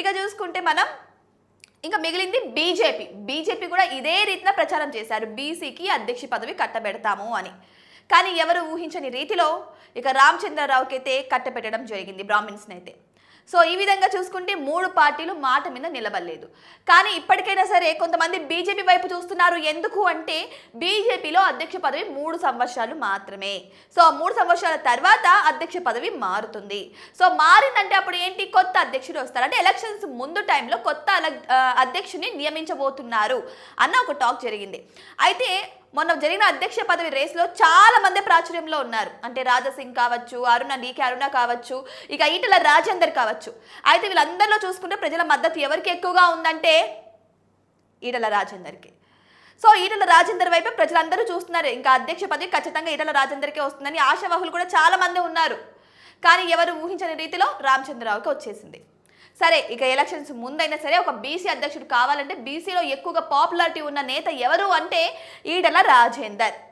ఇక చూసుకుంటే మనం ఇంకా మిగిలింది బీజేపీ. బీజేపీ కూడా ఇదే రీతిన ప్రచారం చేశారు. బీసీకి అధ్యక్ష పదవి కట్టబెడతాము అని. కానీ ఎవరు ఊహించని రీతిలో ఇక రామచంద్రరావుకి అయితే కట్టబెట్టడం జరిగింది బ్రాహ్మిన్స్ని అయితే సో ఈ విధంగా చూసుకుంటే మూడు పార్టీలు మాట మీద నిలబడలేదు. కానీ ఇప్పటికైనా సరే కొంతమంది బీజేపీ వైపు చూస్తున్నారు. ఎందుకు అంటే బీజేపీలో అధ్యక్ష పదవి మూడు సంవత్సరాలు మాత్రమే. సో ఆ మూడు సంవత్సరాల తర్వాత అధ్యక్ష పదవి మారుతుంది. సో మారిందంటే అప్పుడు ఏంటి? కొత్త అధ్యక్షుడు వస్తారు. అంటే ఎలక్షన్స్ ముందు టైంలో కొత్త అల- అధ్యక్షుని నియమించబోతున్నారు అన్న ఒక టాక్ జరిగింది. అయితే మొన్న జరిగిన అధ్యక్ష పదవి రేస్లో చాలా మంది ప్రాచుర్యంలో ఉన్నారు. అంటే రాజసింగ్ కావచ్చు అరుణ డీకే అరుణ కావచ్చు ఇక ఈటల రాజేందర్ కావచ్చు. అయితే వీళ్ళందరిలో చూసుకుంటే ప్రజల మద్దతు ఎవరికి ఎక్కువగా ఉందంటే ఈటల రాజేందర్కి. సో ఈటల రాజేందర్ వైపే ప్రజలందరూ చూస్తున్నారు. ఇంకా అధ్యక్ష పదవి ఖచ్చితంగా ఈటల రాజేందర్కే వస్తుందని ఆశావాహులు కూడా చాలా మంది ఉన్నారు. కానీ ఎవరు ఊహించని రీతిలో రామచంద్రరావుకి వచ్చేసింది. సరే ఇక ఎలక్షన్స్ ముందైనా సరే ఒక బీసీ అధ్యక్షుడు కావాలంటే బీసీలో ఎక్కువగా పాపులారిటీ ఉన్న నేత ఎవరు అంటే ఈడల రాజేందర్.